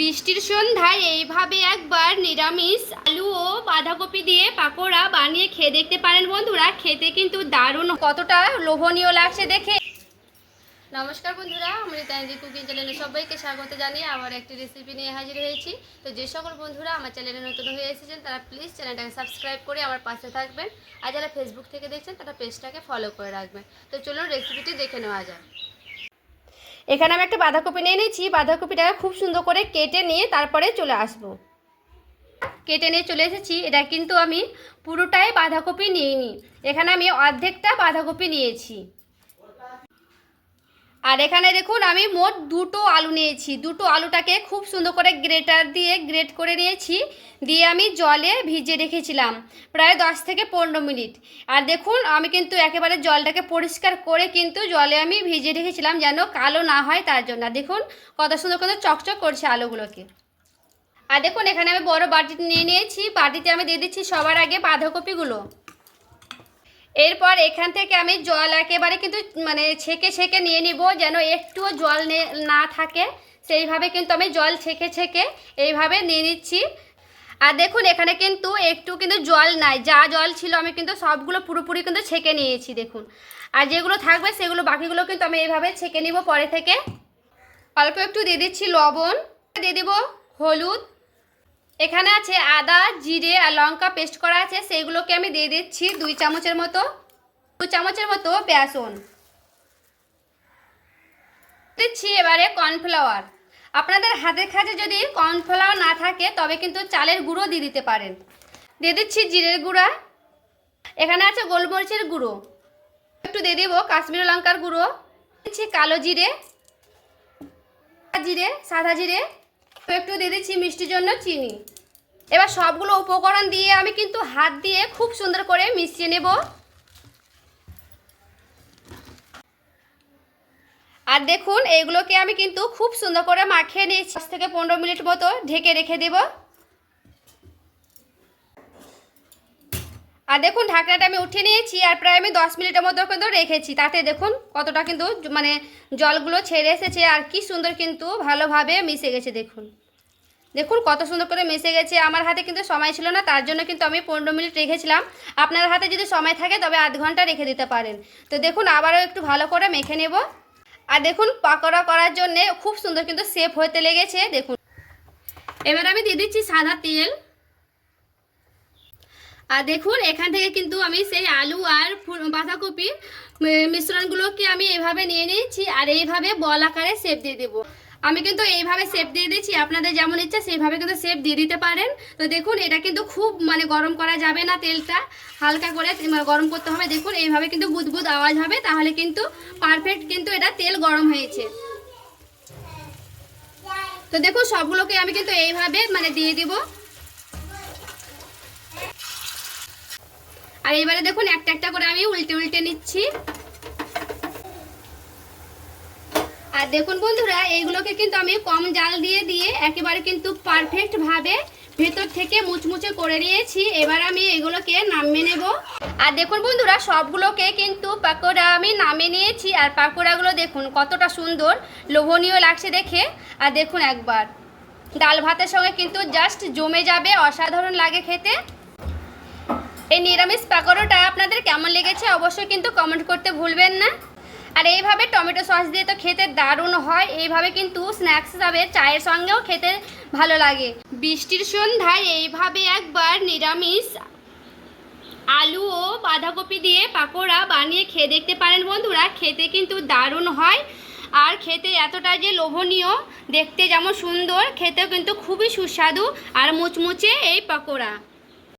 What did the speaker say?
বৃষ্টির সন্ধ্যায় এইভাবে একবার নিরামিষ আলু ও বাঁধাকপি দিয়ে পাকোড়া বানিয়ে খেয়ে দেখতে পারেন বন্ধুরা। খেতে কিন্তু দারুণ। কতটা লোভনীয় লাগছে দেখে। নমস্কার বন্ধুরা আমি তাইজি কুকিং চ্যানেলে সবাইকে স্বাগত জানিয়ে আবার একটি রেসিপি নিয়ে হাজির হয়েছি। তো যে সকল বন্ধুরা আমার চ্যানেলে নতুন হয়ে এসেছেন, তারা প্লিজ চ্যানেলটাকে সাবস্ক্রাইব করে আমার পাশে থাকবেন। আর যারা ফেসবুক থেকে দেখছেন, তারা পেজটাকে ফলো করে রাখবেন। তো চলুন রেসিপিটি দেখে নেওয়া যাক। এখানে আমি একটা বাঁধাকপি নিয়ে নিয়েছি। বাঁধাকপিটা খুব সুন্দর করে কেটে নিয়ে তারপরে চলে আসব। কেটে নিয়ে চলে এসেছি। এটা কিন্তু আমি পুরোটাই বাঁধাকপি নিইনি। এখানে আমি অর্ধেকটা বাঁধাকপি নিয়েছি। আর এখানে দেখুন, আমি মোট দুটো আলু নিয়েছি। দুটো আলুটাকে খুব সুন্দর করে গ্রেটার দিয়ে গ্রেট করে নিয়েছি। দিয়ে আমি জলে ভিজিয়ে রেখেছিলাম প্রায় দশ থেকে পনেরো মিনিট। আর দেখুন, আমি কিন্তু একেবারে জলটাকে পরিষ্কার করে কিন্তু জলে আমি ভিজিয়ে রেখেছিলাম যেন কালো না হয় তার জন্য। দেখুন, কত সুন্দর করে চকচক করছে আলুগুলোকে। আর দেখুন, এখানে আমি বড় বাটি নিয়ে নিয়েছি। বাটিতে আমি দিয়ে দিচ্ছি সবার আগে বাঁধাকপিগুলো। এরপর এখান থেকে আমি জল একেবারে কিন্তু মানে ছেঁকে ছেঁকে নিয়ে নিব, যেন একটুও জল নে- থাকে। সেইভাবে কিন্তু আমি জল ছেঁকে ছেঁকে এইভাবে নিয়ে নিচ্ছি। আর দেখুন, এখানে কিন্তু একটু কিন্তু জল নাই। যা জল ছিল আমি কিন্তু সবগুলো পুরোপুরি কিন্তু ছেঁকে নিয়েছি, দেখুন। আর যেগুলো থাকবে সেগুলো, বাকিগুলো কিন্তু আমি এইভাবে ছেঁকে নিব পরে থেকে। অল্প একটু দিয়ে দিচ্ছি লবণ। দিয়ে দিব হলুদ। এখানে আছে আদা, জিরে আর লঙ্কা পেস্ট করা আছে। সেইগুলোকে আমি দিয়ে দিচ্ছি দুই চামচের মতো, দু চামচের মতো বেসন। দিচ্ছি এবারে কর্নফ্লাওয়ার। আপনাদের হাতের কাছে যদি কর্নফ্লাওয়ার না থাকে, তবে কিন্তু চালের গুঁড়ো দিয়ে দিতে পারেন। দিয়ে দিচ্ছি জিরের গুঁড়া। এখানে আছে গোলমরিচের গুঁড়ো। একটু দিয়ে দেবো কাশ্মীরি লঙ্কার গুঁড়ো। দিচ্ছি কালো জিরে জিরে, সাদা জিরে। একটু দিয়ে দিচ্ছি মিষ্টির জন্য চিনি। এবার সবগুলো উপকরণ দিয়ে আমি কিন্তু হাত দিয়ে খুব সুন্দর করে মিশিয়ে নেব। আর দেখুন, এইগুলোকে আমি কিন্তু খুব সুন্দর করে মাখিয়ে নিয়েছি। দশ থেকে পনেরো মিনিট মতো ঢেকে রেখে দেব। আর দেখুন, ঢাকনাটা আমি উঠিয়ে নিয়েছি আর প্রায় আমি দশ মিনিটের মতো কিন্তু রেখেছি। তাতে দেখুন, কতটা কিন্তু মানে জলগুলো ছেড়ে এসেছে আর কি সুন্দর কিন্তু ভালোভাবে মিশে গেছে, দেখুন। দেখুন, কত সুন্দর করে মিশে গেছে। আমার হাতে কিন্তু সময় ছিল না, তার জন্য কিন্তু আমি পনেরো মিনিট রেখেছিলাম। আপনার হাতে যদি সময় থাকে, তবে আধ ঘণ্টা রেখে দিতে পারেন। তো দেখুন, আবারও একটু ভালো করে মেখে নেব। আর দেখুন, পাকোড়া করার জন্য খুব সুন্দর কিন্তু সেফ হতে লেগেছে, দেখুন। এবার আমি দিয়ে দিচ্ছি সাদা তেল। আর দেখুন, এখান থেকে কিন্তু আমি সেই আলু আর বাঁধাকপির মিশ্রণগুলোকে আমি এইভাবে নিয়ে নিয়েছি, আর এইভাবে বল আকারে শেপ দিয়ে দেবো। আমি কিন্তু এইভাবে শেপ দিয়ে দিচ্ছি আপনাদের যেমন ইচ্ছা সেইভাবে কিন্তু শেপ দিয়ে দিতে পারেন। তো দেখুন, এটা কিন্তু খুব মানে গরম করা যাবে না তেলটা, হালকা করে তে- গরম করতে হবে। দেখুন, এইভাবে কিন্তু বুদবুদ আওয়াজ হবে, তাহলে কিন্তু পারফেক্ট কিন্তু এটা তেল গরম হয়েছে। তো দেখুন, সবগুলোকে আমি কিন্তু এইভাবে মানে দিয়ে দিব। আর এবারে দেখুন, একটা একটা করে আমি উল্টে উল্টে নিচ্ছি। দেখুন বন্ধুরা, এইগুলোকে কিন্তু আমি কম জাল দিয়ে দিয়ে একেবারে কিন্তু পারফেক্ট ভাবে ভেতর থেকে মুচমুচে করে নিয়েছি। এবার আমি এগুলোকে নামিয়ে নেব। আর দেখুন বন্ধুরা, সবগুলোকে কিন্তু পাকোড়া আমি নামিয়ে নিয়েছি। আর পাকোড়াগুলো দেখুন কতটা সুন্দর, লোভনীয় লাগছে দেখে। আর দেখুন একবার, ডাল ভাতের সঙ্গে কিন্তু জাস্ট জমে যাবে, অসাধারণ লাগে খেতে। এই নিরামিষ পাকোড়াটা আপনাদের কেমন লেগেছে অবশ্যই কিন্তু কমেন্ট করতে ভুলবেন না। আর এইভাবে টমেটো সস দিয়ে তো খেতে দারুণ হয়। এইভাবে কিন্তু স্ন্যাক্স হিসাবে চায়ের সঙ্গেও খেতে ভালো লাগে। বৃষ্টির সন্ধ্যায় এইভাবে একবার নিরামিষ আলু ও বাঁধাকপি দিয়ে পাকোড়া বানিয়ে খেয়ে দেখতে পারেন বন্ধুরা, খেতে কিন্তু দারুণ হয়। আর খেতে এতটা যে লোভনীয়, দেখতে যেমন সুন্দর, খেতেও কিন্তু খুবই সুস্বাদু আর মুচমুচে এই পাকোড়া।